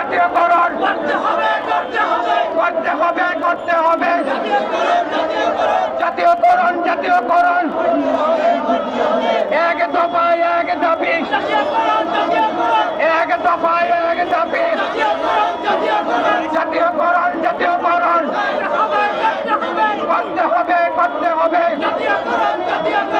জাতীয়করণ করতে হবে করতে হবে। করতে হবে করতে হবে। জাতীয়করণ জাতীয়করণ এক দফায় এক দাবি। এক দফায় এক দাবি। জাতীয়করণ জাতীয়করণ জাতীয়করণ জাতীয়করণ করতে হবে করতে হবে। করতে হবে করতে হবে। জাতীয়করণ জাতীয়করণ